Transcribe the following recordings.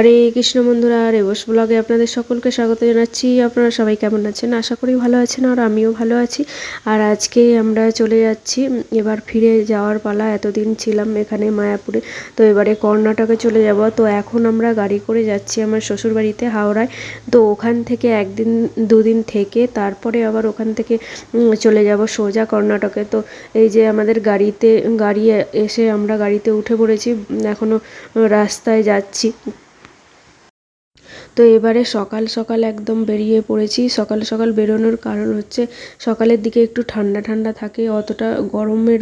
হরে কৃষ্ণ বন্ধুরা রেবস ব্লগে আপনাদের সকলকে স্বাগত জানাচ্ছি। আপনারা সবাই কেমন আছেন? আশা করি ভালো আছেন আর আমিও ভালো আছি। আর আজকে আমরা চলে যাচ্ছি, এবার ফিরে যাওয়ার পালা। এতদিন ছিলাম এখানে মায়াপুরে, তো এবারে কর্ণাটকে চলে যাব। তো এখন আমরা গাড়ি করে যাচ্ছি আমার শ্বশুরবাড়িতে হাওড়ায়। তো ওখান থেকে একদিন, দুদিন থেকে তারপরে আবার ওখান থেকে চলে যাব সোজা কর্ণাটকে। তো এই যে আমাদের গাড়িতে, গাড়ি এসে আমরা গাড়িতে উঠে পড়েছি। এখনও রাস্তায় যাচ্ছি। তো এবারে সকাল সকাল একদম বেরিয়ে পড়েছি। সকাল সকাল বেরোনোর কারণ হচ্ছে সকালের দিকে একটু ঠান্ডা ঠান্ডা থাকে, অতটা গরমের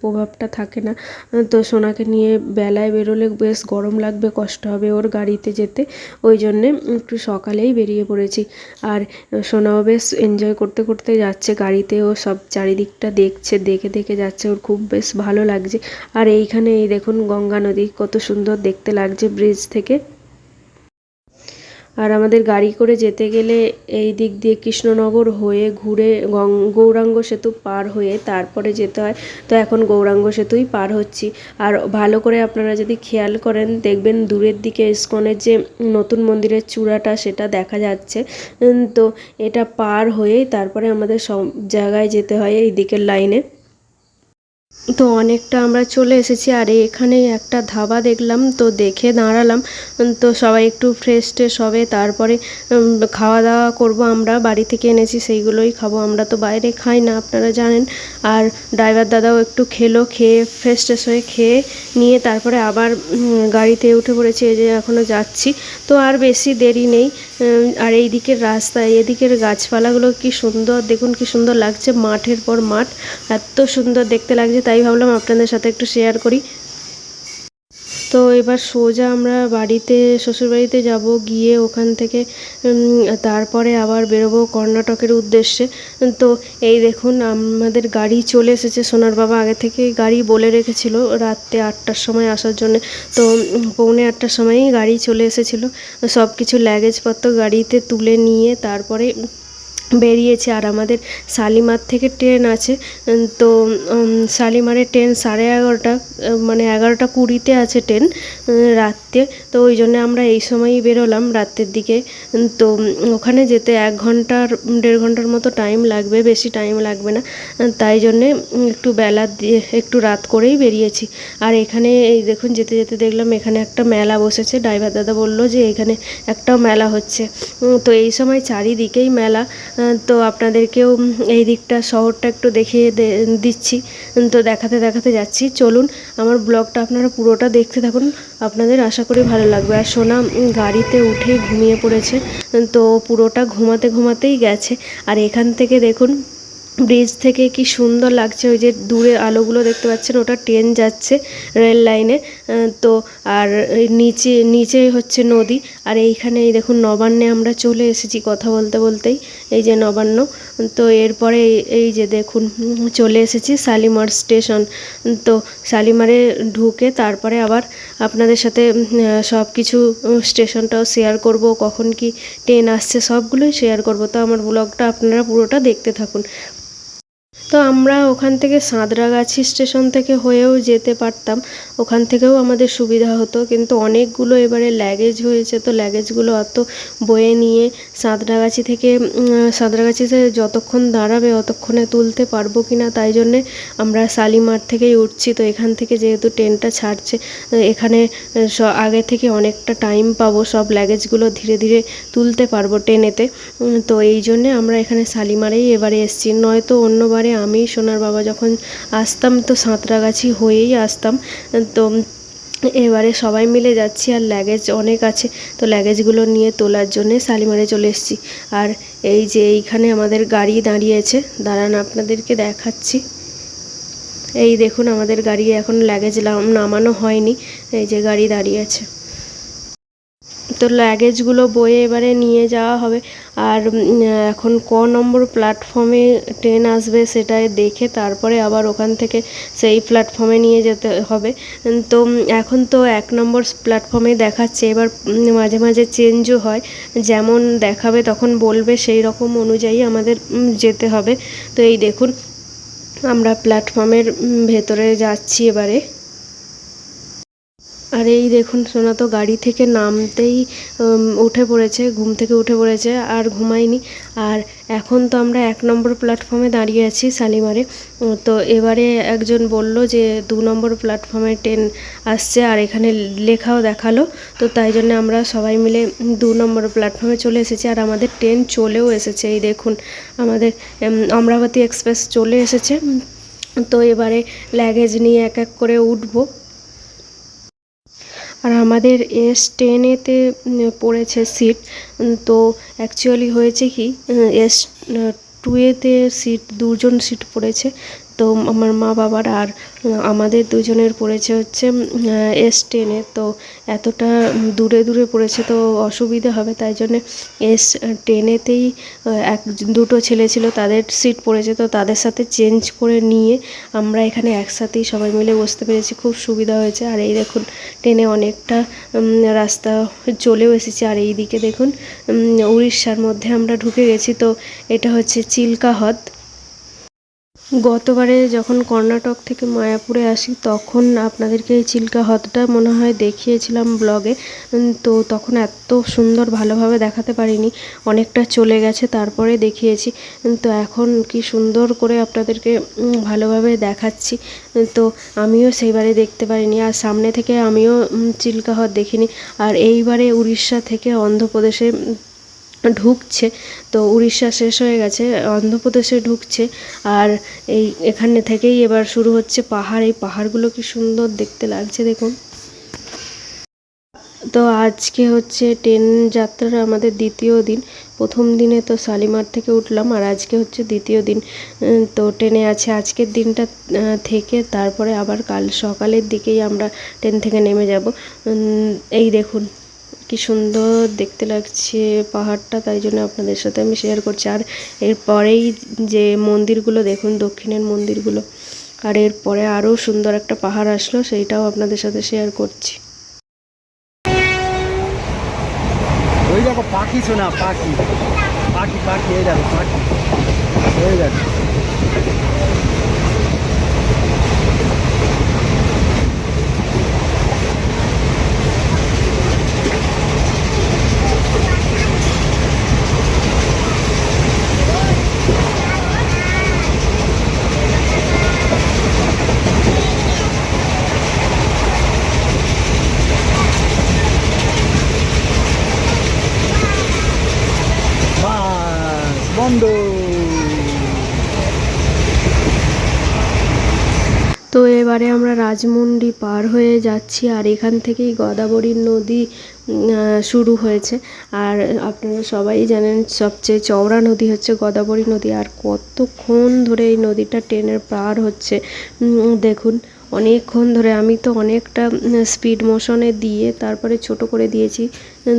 প্রভাবটা থাকে না। তো সোনাকে নিয়ে বেলায় বেরোলে বেশ গরম লাগবে, কষ্ট হবে ওর গাড়িতে যেতে। ওই জন্যে একটু সকালেই বেরিয়ে পড়েছি। আর সোনাও বেশ এনজয় করতে করতে যাচ্ছে গাড়িতে, ও সব চারিদিকটা দেখছে, দেখে দেখে যাচ্ছে, ওর খুব বেশ ভালো লাগছে। আর এইখানে এই দেখুন গঙ্গা নদী, কত সুন্দর দেখতে লাগছে ব্রিজ থেকে। আর আমাদের গাড়ি করে যেতে গেলে এই দিক দিয়ে কৃষ্ণনগর হয়ে ঘুরে গৌরাঙ্গ সেতু পার হয়ে তারপরে যেতে হয়। তো এখন গৌরাঙ্গ সেতুই পার হচ্ছি। আর ভালো করে আপনারা যদি খেয়াল করেন, দেখবেন দূরের দিকে ইস্কনের যে নতুন মন্দিরের চূড়াটা, সেটা দেখা যাচ্ছে। তো এটা পার হয়েই তারপরে আমাদের সব জায়গায় যেতে হয় এই দিকের লাইনে। তো অনেকটা আমরা চলে এসেছি আর এখানে একটা ধাবা দেখলাম, তো দেখে দাঁড়ালাম। তো সবাই একটু ফ্রেশ ট্রেশ হবে, তারপরে খাওয়া দাওয়া করব আমরা, বাড়ি থেকে এনেছি সেইগুলোই খাব। আমরা তো বাইরে খাই না, আপনারা জানেন। আর ড্রাইভার দাদাও একটু খেলো, খেয়ে ফ্রেশ ট্রেশ হয়ে খেয়ে নিয়ে তারপরে আবার গাড়িতে উঠে পড়েছি, এই যে এখনও যাচ্ছি। তো আর বেশি দেরি নেই আর এই দিকের রাস্তা, এদিকের গাছপালাগুলো কি সুন্দর, দেখুন কি সুন্দর লাগছে মাঠের পর মাঠ, এত সুন্দর দেখতে লাগছে, তাই ভাবলাম আপনাদের সাথে একটু শেয়ার করি। তো এবার সোজা আমরা বাড়িতে, শ্বশুরবাড়িতে যাব, গিয়ে ওখান থেকে তারপরে আবার বেরোবো কর্ণাটকের উদ্দেশ্যে। তো এই দেখুন, আমাদের গাড়ি চলে এসেছে সোনার বাবা। আগে থেকে গাড়ি বলে রেখেছিল রাত্রে আটটার সময় আসার জন্য। তো পৌনে আটটার সময়ই গাড়ি চলে এসেছিল। সব কিছু লাগেজপত্র গাড়িতে তুলে নিয়ে তারপরে বেরিয়েছে আর আমাদের শালিমার থেকে ট্রেন আছে। তো শালিমারের ট্রেন সাড়ে এগারোটা মানে এগারোটা কুড়িতে আছে ট্রেন রাত্রে। তো ওই জন্য আমরা এই সময়ই বেরোলাম রাত্রের দিকে। তো ওখানে যেতে এক ঘণ্টার, দেড় ঘণ্টার মতো টাইম লাগবে, বেশি টাইম লাগবে না। তাই জন্যে একটু বেলা দিয়ে, একটু রাত করেই বেরিয়েছি। আর এখানে এই দেখুন, যেতে যেতে দেখলাম এখানে একটা মেলা বসেছে। ড্রাইভার দাদা বলল যে এখানে একটা মেলা হচ্ছে। তো এই সময় চারিদিকেই মেলা। তো আপনাদেরকেও এই দিকটা, শহরটা একটু দেখিয়ে দিচ্ছি। তো দেখাতে দেখাতে যাচ্ছি। চলুন, আমার ব্লগটা আপনারা পুরোটা দেখতে থাকুন। আপনাদের আশা করি ভালো লাগবে। আর সোনা গাড়িতে উঠে ঘুমিয়ে পড়েছে। তো পুরোটা ঘুমাতে, ঘুমাতেই গেছে। আর এখান থেকে দেখুন ব্রিজ থেকে কি সুন্দর লাগছে, ওই যে দূরে আলোগুলো দেখতে পাচ্ছেন, ওটা ট্রেন যাচ্ছে রেল লাইনে তো আর নিচে নিচে হচ্ছে নদী, আর এইখানে এই দেখুন নবান্নে আমরা চলে এসেছি কথা বলতে বলতেই, এই যে নবান্ন, তো এরপরে এই- এই যে দেখুন, চলে এসেছি শালিমার স্টেশন তো শালিমারে ঢুকে তারপরে আবার আপনাদের সাথে সব কিছু স্টেশনটাও শেয়ার করব, কখন কি ট্রেন আসছে, সবগুলোই শেয়ার করব, তো আমার ব্লগটা আপনারা পুরোটা দেখতে থাকুন। তো আমরা ওখান থেকে সাঁতরাগাছি স্টেশন থেকে হয়েও যেতে পারতাম। ওখান থেকেও আমাদের সুবিধা হতো। কিন্তু অনেকগুলো এবারে ল্যাগেজ হয়েছে। তো ল্যাগেজগুলো অত বয়ে নিয়ে সাঁতরাগাছি থেকে সাঁতরাগাছিতে যতক্ষণ দাঁড়াবে অতক্ষণে তুলতে পারব কি না তাই জন্যে আমরা শালিমার থেকেই উঠছি। তো এখান থেকে যেহেতু ট্রেনটা ছাড়ছে এখানে আগে থেকে অনেকটা টাইম পাবো। সব ল্যাগেজগুলো ধীরে ধীরে তুলতে পারব ট্রেনেতে। তো এই জন্যে আমরা এখানে শালিমারেই এবারে এসেছি। নয়তো অন্যবারে আমি সোনার বাবা যখন আসতাম, তো সাঁতরাগাছি হয়েই আসতাম। তো এবারে সবাই মিলে যাচ্ছি আর ল্যাগেজ অনেক আছে, তো ল্যাগেজগুলো নিয়ে তোলার জন্যে শালিমারে চলে এসেছি। আর এই যে এইখানে আমাদের গাড়ি দাঁড়িয়েছে, দাঁড়ান আপনাদেরকে দেখাচ্ছি। এই দেখুন, আমাদের গাড়ি এখন লাগেজ নামানো হয়নি, এই যে গাড়ি দাঁড়িয়ে আছে। তো লাগেজগুলো বয়ে এবারে নিয়ে যাওয়া হবে। আর এখন ক নম্বর প্ল্যাটফর্মে ট্রেন আসবে সেটা দেখে তারপরে আবার ওখান থেকে সেই প্ল্যাটফর্মে নিয়ে যেতে হবে। তো এখন তো এক নম্বর প্ল্যাটফর্মে দেখাচ্ছে। এবার মাঝে মাঝে চেঞ্জও হয়। যেমন দেখাবে তখন বলবে সেই রকম অনুযায়ী আমাদের যেতে হবে। তো এই দেখুন, আমরা প্ল্যাটফর্মের ভেতরে যাচ্ছি এবারে। আর এই দেখুন, সোনা তো গাড়ি থেকে নামতেই উঠে পড়েছে, ঘুম থেকে উঠে পড়েছে, আর ঘুমায়নি। আর এখন তো আমরা এক নম্বর প্ল্যাটফর্মে দাঁড়িয়ে আছি শালিমারে। তো এবারে একজন বলল যে, দু নম্বর প্ল্যাটফর্মে ট্রেন আসছে, আর এখানে লেখাও দেখাল। তো তাই জন্য আমরা সবাই মিলে দু নম্বর প্ল্যাটফর্মে চলে এসেছি, আর আমাদের ট্রেন চলেও এসেছে। এই দেখুন, আমাদের অমরাবতী এক্সপ্রেস চলে এসেছে। তো এবারে লাগেজ নিয়ে এক এক করে উঠবো। আর আমাদের এস টেনেতে পড়েছে সিট তো অ্যাকচুয়ালি হয়েছে কি এস টুয়েতে সিট দুজন সিট পড়েছে। তো আমার মা বাবার আর আমাদের দুজনের পড়েছে হচ্ছে এস টেনে তো এতটা দূরে দূরে পড়েছে তো অসুবিধা হবে, তাই জন্যে এস টেনেতেই এক, দুটো ছেলে ছিল, তাদের সিট পড়েছে। তো তাদের সাথে চেঞ্জ করে নিয়ে আমরা এখানে একসাথেই সবাই মিলে বসতে পেরেছি। খুব সুবিধা হয়েছে। আর এই দেখুন ট্রেনে অনেকটা রাস্তা চলেও এসেছি। আর এই দিকে দেখুন উড়িষ্যার মধ্যে আমরা ঢুকে গেছি। তো এটা হচ্ছে চিল্কা হ্রদ। গতবারে যখন কর্ণাটক থেকে মায়াপুরে আসি, তখন আপনাদেরকে এই চিল্কা হ্রদটা মনে হয় দেখিয়েছিলাম ব্লগে। তো তখন এত সুন্দর ভালোভাবে দেখাতে পারিনি। অনেকটা চলে গেছে, তারপরে দেখিয়েছি। তো এখন কি সুন্দর করে আপনাদেরকে ভালোভাবে দেখাচ্ছি। তো আমিও সেইবারে দেখতে পারিনি। আর সামনে থেকে আমিও চিল্কা হ্রদ দেখিনি। আর এইবারে উড়িষ্যা থেকে অন্ধ্রপ্রদেশে ঢুকছে, তো উড়িষ্যা শেষ হয়ে গেছে, অন্ধ্রপ্রদেশে ঢুকছে, আর এই এখানে থেকেই এবার শুরু হচ্ছে পাহাড়। এই পাহাড়গুলো কি সুন্দর দেখতে লাগছে দেখুন। তো আজকে হচ্ছে ট্রেন যাত্রার আমাদের দ্বিতীয় দিন। প্রথম দিনে তো শালিমার থেকে উঠলাম, আর আজকে হচ্ছে দ্বিতীয় দিন। তো ট্রেনে আছে আজকের দিনটা থেকে তারপরে আবার কাল সকালের দিকেই আমরা ট্রেন থেকে নেমে যাব। এই দেখুন। কি সুন্দর দেখতে লাগছে পাহাড়টা, তাই জন্য আপনাদের সাথে আমি শেয়ার করছি। আর এরপরেই যে মন্দিরগুলো, দেখুন দক্ষিণের মন্দিরগুলো, আর এরপরে আরও সুন্দর একটা পাহাড় আসলো, সেইটাও আপনাদের সাথে শেয়ার করছি। পাখি শোনা, পাখি। পাখি পাখি, এই পাখি। দেখো বাস বন্ধ তো এবারে আমরা রাজমুন্ডি পার হয়ে যাচ্ছি আর এখান থেকেই গোদাবরী নদী শুরু হয়েছে। আর আপনারা সবাই জানেন সবচেয়ে চওড়া নদী হচ্ছে গোদাবরী নদী। আর কতক্ষণ ধরে এই নদীটা ট্রেনের পার হচ্ছে দেখুন। অনেকক্ষণ ধরে আমি তো অনেকটা স্পিড মোশনে দিয়ে তারপরে ছোট করে দিয়েছি।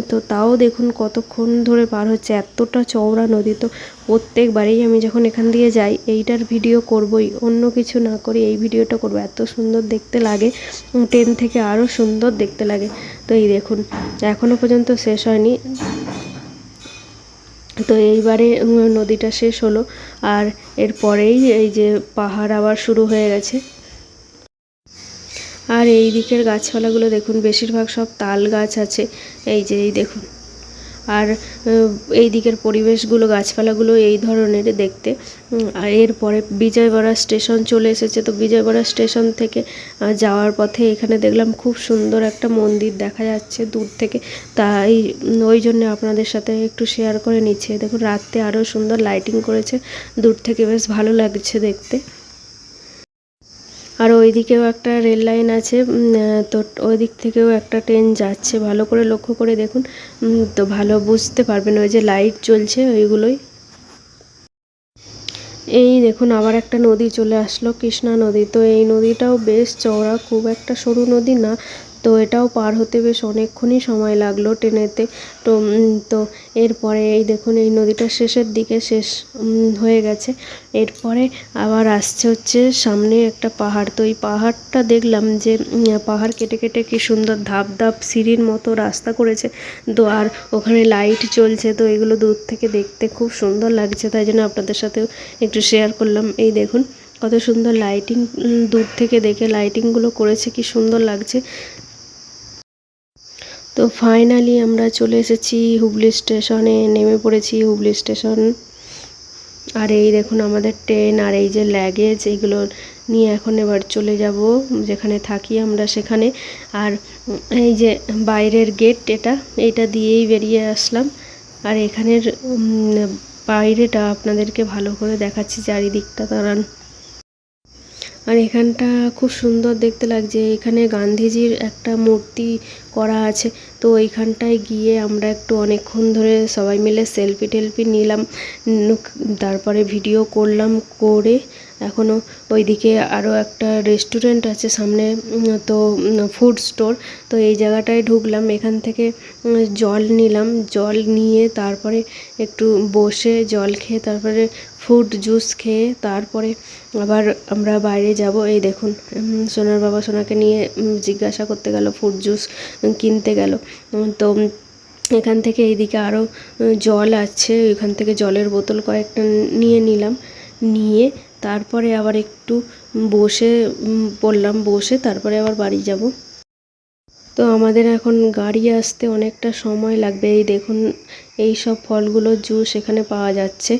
তো তাও দেখুন কতক্ষণ ধরে পার হচ্ছে, এতটা চওড়া নদী। তো প্রত্যেকবারেই আমি যখন এখান দিয়ে যাই, এইটার ভিডিও করবই। অন্য কিছু না করে এই ভিডিওটা করব। এত সুন্দর দেখতে লাগে ট্রেন থেকে আরও সুন্দর দেখতে লাগে। তো এই দেখুন এখনও পর্যন্ত শেষ হয়নি। তো এইবারে নদীটা শেষ হলো। আর এরপরেই এই যে পাহাড় আবার শুরু হয়ে গেছে। আর এই দিকের গাছপালাগুলো দেখুন, বেশিরভাগ সব তাল গাছ আছে। এই যে, এই দেখুন। আর এই দিকের পরিবেশগুলো, গাছপালাগুলো এই ধরনের দেখতে। আর এরপরে বিজয়বাড়া স্টেশন চলে এসেছে। তো বিজয়বাড়া স্টেশন থেকে যাওয়ার পথে এখানে দেখলাম খুব সুন্দর একটা মন্দির দেখা যাচ্ছে দূর থেকে। তাই ওই জন্য আপনাদের সাথে একটু শেয়ার করে নিচ্ছে। দেখুন, রাত্রে আরও সুন্দর লাইটিং করেছে। দূর থেকে বেশ ভালো লাগছে দেখতে। আর ওইদিকেও একটা রেল লাইন আছে তো ওই দিক থেকেও একটা ট্রেন যাচ্ছে। ভালো করে লক্ষ্য করে দেখুন তো ভালো বুঝতে পারবেন ওই যে লাইট চলছে ওইগুলোই। এই দেখুন আবার একটা নদী চলে আসলো, কৃষ্ণা নদী। তো এই নদীটাও বেশ চওড়া, খুব একটা সরু নদী না তো এটাও পার হতে বেশ অনেকক্ষণই সময় লাগল ট্রেনেতে। তো তো এরপরে এই দেখুন, এই নদীটা শেষের দিকে শেষ হয়ে গেছে। এরপরে আবার আসছে হচ্ছে সামনে একটা পাহাড়। তো এই পাহাড়টা দেখলাম যে পাহাড় কেটে কেটে কি সুন্দর ধাপ ধাপ সিঁড়ির মতো রাস্তা করেছে। তো আর ওখানে লাইট চলছে তো এগুলো দূর থেকে দেখতে খুব সুন্দর লাগছে। তাই জন্য আপনাদের সাথেও একটু শেয়ার করলাম। এই দেখুন, কত সুন্দর লাইটিং দূর থেকে দেখে লাইটিংগুলো করেছে, কি সুন্দর লাগছে। তো ফাইনালি আমরা চলে এসেছি হুগলি স্টেশনে, নেমে পড়েছি হুগলি স্টেশন। আর এই দেখুন আমাদের ট্রেন আর এই যে লাগেজ এগুলো নিয়ে এখন এবার চলে যাব, যেখানে থাকি আমরা সেখানে। আর এই যে বাইরের গেট এটা এটা দিয়েই বেরিয়ে আসলাম। আর এখানের বাইরেটা আপনাদেরকে ভালো করে দেখাচ্ছি চারিদিকটা দাঁড়ান। আর এখানটা খুব সুন্দর দেখতে লাগছে, এখানে গান্ধীজির একটা মূর্তি করা আছে। তো ওইখানটায় গিয়ে আমরা একটু অনেকক্ষণ ধরে সবাই মিলে সেলফি টেলফি নিলাম তারপরে ভিডিও করলাম, করে এখনও ওইদিকে আরও একটা রেস্টুরেন্ট আছে সামনে তো ফুড স্টোর তো এই জায়গাটায় ঢুকলাম, এখান থেকে জল নিলাম, জল নিয়ে তারপরে একটু বসে জল খেয়ে তারপরে ফ্রুট জুস খেয়ে তারপরে আবার আমরা বাইরে যাব। এই দেখুন সোনার বাবা সোনাকে নিয়ে জিজ্ঞাসা করতে গেল ফ্রুট জুস কিনতে গেল। তো এখান থেকে এইদিকে আরও জল আছে এখান থেকে জলের বোতল কয়েকটা নিয়ে নিলাম, নিয়ে তারপরে আবার একটু বসে পড়লাম বসে তারপরে আবার বাড়ি যাব। তো আমাদের এখন গাড়ি আসতে অনেকটা সময় লাগবে। এই দেখুন এই সব ফলগুলোর জুস এখানে পাওয়া যাচ্ছে।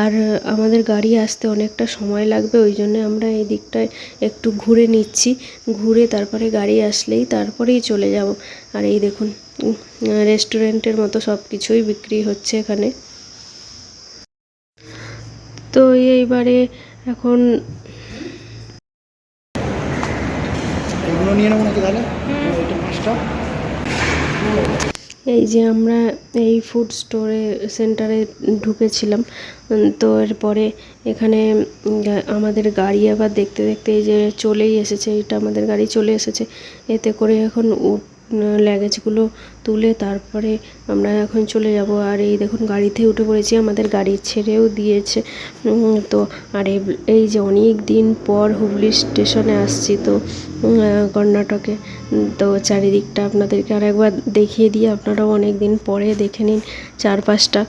আর আমাদের গাড়ি আসতে অনেকটা সময় লাগবে ওই জন্য আমরা এই দিকটায় একটু ঘুরে নিচ্ছি। ঘুরে তারপরে গাড়ি আসলেই তারপরেই চলে যাব। আর এই দেখুন রেস্টুরেন্টের মতো সব কিছুই বিক্রি হচ্ছে এখানে। তো এইবারে এখন এগুলো নিয়ে নেব নাকি তাহলে? পাঁচটা এই যে আমরা এই ফুড স্টোরে সেন্টারে ঢুকেছিলাম তো এরপরে এখানে আমাদের গাড়ি আবার দেখতে দেখতে এই যে চলেই এসেছে, এটা আমাদের গাড়ি চলে এসেছে, এতে করে এখন লাগেজগুলো তুলে তারপরে আমরা এখন চলে যাব। আর এই দেখুন, গাড়িতে উঠে পড়েছি। আমাদের গাড়ি ছেড়েও দিয়েছে। তো আর এই- যে অনেক দিন পর হুগলি স্টেশনে আসছি তো কর্ণাটকে। তো চারিদিকটা আপনাদেরকে আর একবার দেখিয়ে দিয়ে আপনারাও অনেক দিন পরে দেখে নিন চারপাশটা।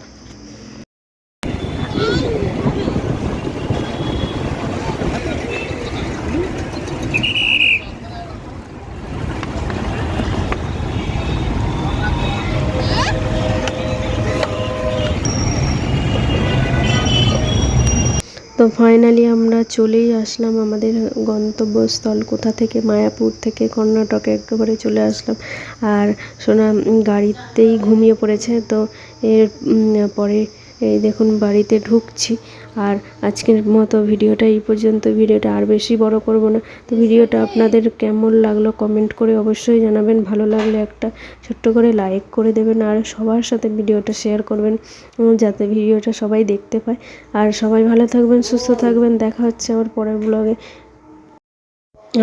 তো ফাইনালি আমরা চলেই আসলাম আমাদের গন্তব্যস্থল কোথা থেকে? মায়াপুর থেকে কর্ণাটকে একেবারে চলে আসলাম। আর সোনা গাড়িতেই ঘুমিয়ে পড়েছে। তো এর পরে এই দেখুন বাড়িতে ঢুকছি। আর আজকের মতো ভিডিওটা এই পর্যন্ত। ভিডিওটা আর বেশি বড় করব না। তো ভিডিওটা আপনাদের কেমন লাগল কমেন্ট করে অবশ্যই জানাবেন। ভালো লাগলে একটা ছোট্ট করে লাইক করে দেবেন আর সবার সাথে ভিডিওটা শেয়ার করবেন যাতে ভিডিওটা সবাই দেখতে পায়। আর সবাই ভালো থাকবেন, সুস্থ থাকবেন। দেখা হচ্ছে আমার পরের ব্লগে।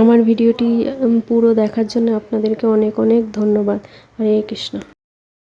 আমার ভিডিওটি পুরো দেখার জন্য আপনাদেরকে অনেক অনেক ধন্যবাদ। হরে কৃষ্ণ।